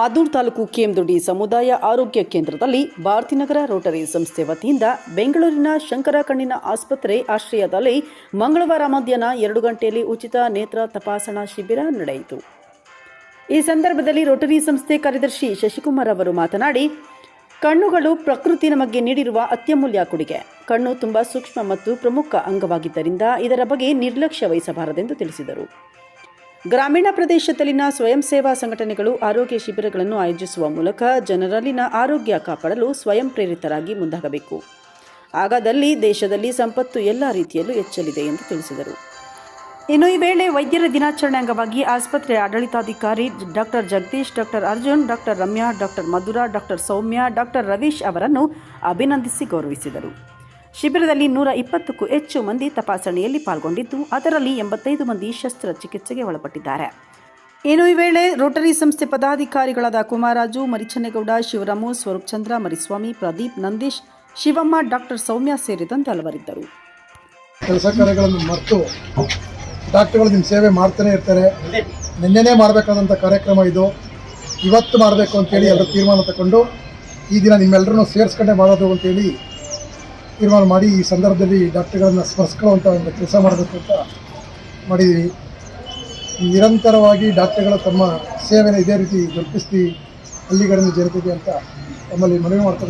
ಮಾದೂರು ತಾಲೂಕು ಕೆಎಂದೊಡ್ಡಿ ಸಮುದಾಯ ಆರೋಗ್ಯ ಕೇಂದ್ರದಲ್ಲಿ ಭಾರತೀನಗರ ರೋಟರಿ ಸಂಸ್ಥೆ ವತಿಯಿಂದ ಬೆಂಗಳೂರಿನ ಶಂಕರ ಕಣ್ಣಿನ ಆಸ್ಪತ್ರೆ ಆಶ್ರಯದಲ್ಲಿ ಮಂಗಳವಾರ ಮಧ್ಯಾಹ್ನ ಎರಡು ಗಂಟೆಯಲ್ಲಿ ಉಚಿತ ನೇತ್ರ ತಪಾಸಣಾ ಶಿಬಿರ ನಡೆಯಿತು. ಈ ಸಂದರ್ಭದಲ್ಲಿ ರೋಟರಿ ಸಂಸ್ಥೆ ಕಾರ್ಯದರ್ಶಿ ಶಶಿಕುಮಾರ್ ಅವರು ಮಾತನಾಡಿ, ಕಣ್ಣುಗಳು ಪ್ರಕೃತಿ ನಮಗೆ ನೀಡಿರುವ ಅತ್ಯಮೂಲ್ಯ ಕೊಡುಗೆ. ಕಣ್ಣು ತುಂಬಾ ಸೂಕ್ಷ್ಮ ಮತ್ತು ಪ್ರಮುಖ ಅಂಗವಾಗಿದ್ದರಿಂದ ಇದರ ಬಗ್ಗೆ ನಿರ್ಲಕ್ಷ್ಯ ವಹಿಸಬಾರದೆಂದು ತಿಳಿಸಿದರು. ಗ್ರಾಮೀಣ ಪ್ರದೇಶದಲ್ಲಿನ ಸ್ವಯಂ ಸೇವಾ ಸಂಘಟನೆಗಳು ಆರೋಗ್ಯ ಶಿಬಿರಗಳನ್ನು ಆಯೋಜಿಸುವ ಮೂಲಕ ಜನರಲ್ಲಿನ ಆರೋಗ್ಯ ಕಾಪಾಡಲು ಸ್ವಯಂ ಪ್ರೇರಿತರಾಗಿ ಮುಂದಾಗಬೇಕು. ಆಗದಲ್ಲಿ ದೇಶದಲ್ಲಿ ಸಂಪತ್ತು ಎಲ್ಲ ರೀತಿಯಲ್ಲೂ ಹೆಚ್ಚಲಿದೆ ಎಂದು ತಿಳಿಸಿದರು. ಇನ್ನು ಈ ವೇಳೆ ವೈದ್ಯರ ದಿನಾಚರಣೆ ಅಂಗವಾಗಿ ಆಸ್ಪತ್ರೆ ಆಡಳಿತಾಧಿಕಾರಿ doctor Jagadish, doctor Arjun, doctor Ramya, doctor Madhura, doctor Soumya, doctor Ravish ಅವರನ್ನು ಅಭಿನಂದಿಸಿ ಗೌರವಿಸಿದರು. ಶಿಬಿರದಲ್ಲಿ ನೂರ ಇಪ್ಪತ್ತಕ್ಕೂ ಹೆಚ್ಚು ಮಂದಿ ತಪಾಸಣೆಯಲ್ಲಿ ಪಾಲ್ಗೊಂಡಿದ್ದು ಅದರಲ್ಲಿ ಎಂಬತ್ತೈದು ಮಂದಿ ಶಸ್ತ್ರಚಿಕಿತ್ಸೆಗೆ ಒಳಪಟ್ಟಿದ್ದಾರೆ. ಇನ್ನು ಈ ವೇಳೆ ರೋಟರಿ ಸಂಸ್ಥೆ ಪದಾಧಿಕಾರಿಗಳಾದ ಕುಮಾರಾಜು ಮರಿಚನ್ನೇಗೌಡ ಶಿವರಾಮು ಸ್ವರೂಪ್ ಚಂದ್ರ ಮರಿಸ್ವಾಮಿ ಪ್ರದೀಪ್ ನಂದೀಶ್ ಶಿವಮ್ಮ ಡಾಕ್ಟರ್ ಸೌಮ್ಯ ಸೇರಿದಂತೆ ಹಲವರಿದ್ದರು. ಕೆಲಸ ಕಾರ್ಯಗಳನ್ನು ಮರೆತು ಡಾಕ್ಟರ್ಗಳು ನಿಮ್ಮ ಸೇವೆ ಮಾಡ್ತಾನೆ ಇರ್ತಾರೆ. ನಿನ್ನೆನೇ ಮಾಡಬೇಕಾದಂಥ ಕಾರ್ಯಕ್ರಮ ಇದು. ಇವತ್ತು ಮಾಡಬೇಕು ಅಂತೇಳಿ ಎಲ್ಲರೂ ತೀರ್ಮಾನ ತಗೊಂಡು ಈ ದಿನ ನಿಮ್ಮೆಲ್ಲರನ್ನೂ ಸೇರಿಸ್ಕೊಂಡೆ ಮಾಡೋದು ಅಂತೇಳಿ ತೀರ್ಮಾನ ಮಾಡಿ ಈ ಸಂದರ್ಭದಲ್ಲಿ ಡಾಕ್ಟರ್ಗಳನ್ನು ಸ್ಮರಿಸ್ಕೊಳ್ಳುವಂಥ ಒಂದು ಕೆಲಸ ಮಾಡಬೇಕು ಅಂತ ಮಾಡಿದ್ದೀವಿ ನಿರಂತರವಾಗಿ ಡಾಕ್ಟರ್ಗಳು ತಮ್ಮ ಸೇವೆನ ಇದೇ ರೀತಿ ಜರುಗಿಸ್ತಿ ಹಳ್ಳಿಗಳಿಂದ ಜನತೆಗೆ ಅಂತ ತಮ್ಮಲ್ಲಿ ಮನವಿ ಮಾಡ್ತಾರೆ.